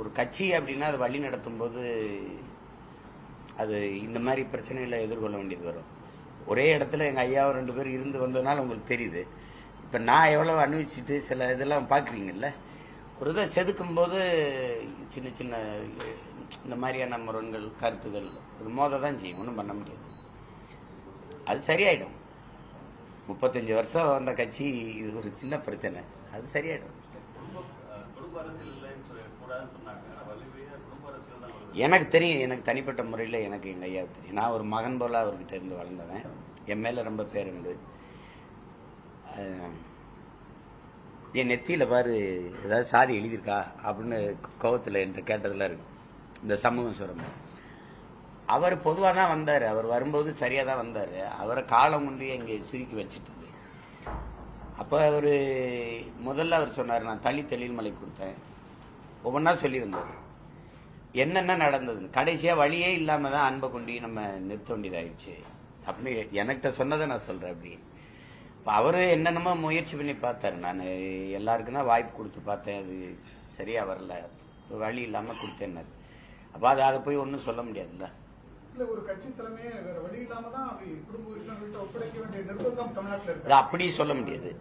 ஒரு கட்சி அப்படின்னா அது வழி நடத்தும் போது அது இந்த மாதிரி பிரச்சனைகளை எதிர்கொள்ள வேண்டியது வரும். ஒரே இடத்துல எங்கள் ஐயாவும் ரெண்டு பேரும் இருந்து வந்ததுனால உங்களுக்கு தெரியுது. இப்போ நான் எவ்வளோ அனுபவிச்சுட்டு சில இதெல்லாம் பார்க்குறீங்கல்ல ஒரு இதை செதுக்கும் போது சின்ன சின்ன இந்த மாதிரியான முரண்கள் கருத்துகள் அது மோத தான் செய்யும். ஒன்றும் பண்ண முடியாது. அது சரியாயிடும். முப்பத்தஞ்சு வருஷம் வந்த கட்சி இது ஒரு சின்ன பிரச்சனை. அது சரியாயிடும். குடும்ப அரசியல் இல்லைன்னு சொல்லி எனக்கு தெரியும் எனக்கு தனிப்பட்ட முறையில் எனக்கு எங்கள் ஐயா தெரியும். நான் ஒரு மகன் போல அவர்கிட்ட இருந்து வளர்ந்தவன். என் மேலே ரொம்ப பேர் உண்டு என் நெத்தியில் பாரு ஏதாவது சாதி எழுதியிருக்கா அப்படின்னு கோவத்தில் என்று கேட்டதெல்லாம் இருக்கு. இந்த சமூகம் சுரம்பு. அவர் பொதுவாக தான் வந்தார். அவர் வரும்போது சரியாக தான் வந்தார். அவரை காலம் கொண்டு இங்கே சுருக்கி வச்சுட்டது. அப்போ அவர் முதல்ல அவர் சொன்னார் நான் தள்ளி தெளில்மலை கொடுத்தேன். ஒவ்வொன்றா சொல்லி வந்தார் என்னென்ன நடந்தது கடைசியா வழியே இல்லாம தான் அன்பை கொண்டு நம்ம நிறுத்த வேண்டியதாயிடுச்சு. அப்படி எனக்கிட்ட சொன்னதை நான் சொல்றேன் அப்படி. இப்போ அவரு என்னென்னமோ முயற்சி பண்ணி பார்த்தாரு. நான் எல்லாருக்கும் தான் வாய்ப்பு கொடுத்து பார்த்தேன். அது சரியா வரல. வழி இல்லாம கொடுத்தேன்னாரு. அப்போ அது அதை போய் ஒன்றும் சொல்ல முடியாதுல்ல? அப்படி சொல்ல முடியாது.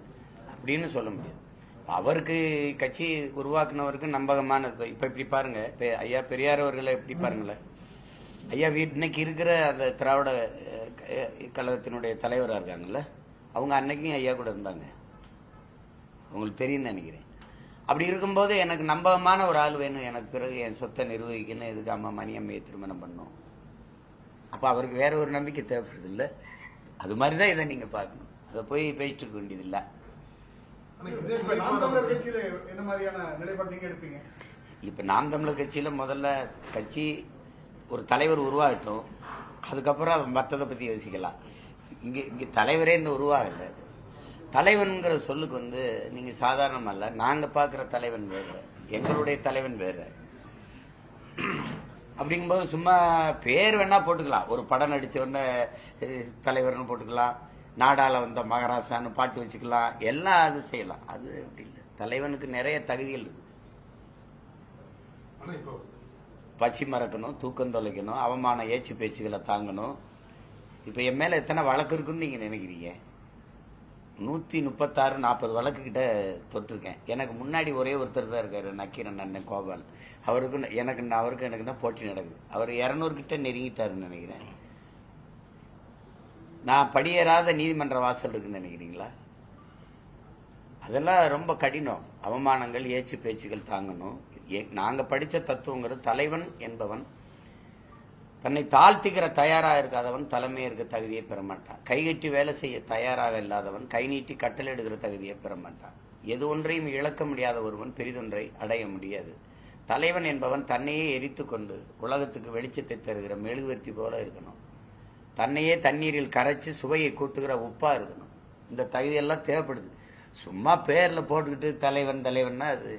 அப்படின்னு சொல்ல முடியாது. அவருக்கு கட்சி உருவாக்குனவருக்கு நம்பகமான இப்ப இப்படி பாருங்க. ஐயா பெரியார் அவர்களை எப்படி பாருங்களேன் ஐயா வீ- இன்னைக்கு இருக்கிற அந்த திராவிட கழகத்தினுடைய தலைவராக இருக்காங்கல்ல. அவங்க அன்னைக்கும் ஐயா கூட இருந்தாங்க. உங்களுக்கு தெரியும்னு நினைக்கிறேன். அப்படி இருக்கும்போது எனக்கு நம்பகமான ஒரு ஆள் வேணும். எனக்கு பிறகு என் சொத்தை நிர்வகிக்கணும். எதுக்கு அம்மா மணியம்மையை திருமணம் பண்ணும் அப்போ அவருக்கு வேற ஒரு நம்பிக்கை தேவைப்படுது இல்ல? அது மாதிரி தான் இதை நீங்க பார்க்கணும். அதை போய் பேசிட்டு இருக்க வேண்டியதில்லை. இப்ப நாம் தமிழர் கட்சியில முதல்ல கட்சி ஒரு தலைவர் உருவாகட்டும் அதுக்கப்புறம் மற்றதை பத்தி யோசிக்கலாம். இங்க இங்க தலைவரே இன்னும் உருவாகல. தலைவன்கிற சொல்லுக்கு வந்து நீங்க சாதாரணமல்ல அல்ல நாங்க பாக்குற தலைவன் வேற எங்களுடைய தலைவன் வேற. அப்படிங்கும்போது சும்மா பேர் வேணா போட்டுக்கலாம். ஒரு படம் நடிச்ச உடனே தலைவர்னு போட்டுக்கலாம். நாடால வந்த மகாராசான்னு பாட்டு வச்சுக்கலாம். எல்லாம் அது செய்யலாம். அது அப்படி இல்லை. தலைவனுக்கு நிறைய தகுதிகள் இருக்கு. ஆனா இப்போ பசி மறக்கணும் தூக்கம் தொலைக்கணும் அவமான ஏச்சு பேச்சுகளை தாங்கணும். இப்போ என் மேல எத்தனை வழக்கு இருக்குன்னு நீங்க நினைக்கிறீங்க? நூத்தி முப்பத்தாறு நாற்பது வழக்கு கிட்ட தொட்டிருக்கேன். எனக்கு முன்னாடி ஒரே ஒருத்தர் தான் இருக்காரு நக்கீரன் அண்ணன் கோபால். அவருக்கு எனக்கு அவருக்கு எனக்கு தான் போட்டி நடக்குது. அவர் இரநூறு கிட்ட நெருங்கிட்டாருன்னு நினைக்கிறேன். நான் படியேறாத நீதிமன்ற வாசல் இருக்குன்னு நினைக்கிறீங்களா? அதெல்லாம் ரொம்ப கடினம். அவமானங்கள் ஏச்சு பேச்சுகள் தாங்கணும். ஏ- படித்த தத்துவங்கிறது தலைவன் என்பவன் தன்னை தாழ்த்திக்கிற தயாராக இருக்காதவன் தலைமை இருக்க தகுதியை பெற மாட்டான். கைகட்டி வேலை செய்ய தயாராக இல்லாதவன் கை நீட்டி கட்டளை எடுக்கிற தகுதியை பெற மாட்டான். எது ஒன்றையும் இழக்க முடியாத ஒருவன் பெரிதொன்றை அடைய முடியாது. தலைவன் என்பவன் தன்னையே எரித்து கொண்டு உலகத்துக்கு வெளிச்சத்தை தருகிற மெழுகுவர்த்தி போல இருக்கணும். தன்னையே தண்ணீரில் கரைச்சி சுவையை கூட்டுகிற உப்பா இருக்கணும். இந்த தகுதியெல்லாம் தேவைப்படுது. சும்மா பேர்ல போட்டுக்கிட்டு தலைவன் தலைவன்னா அது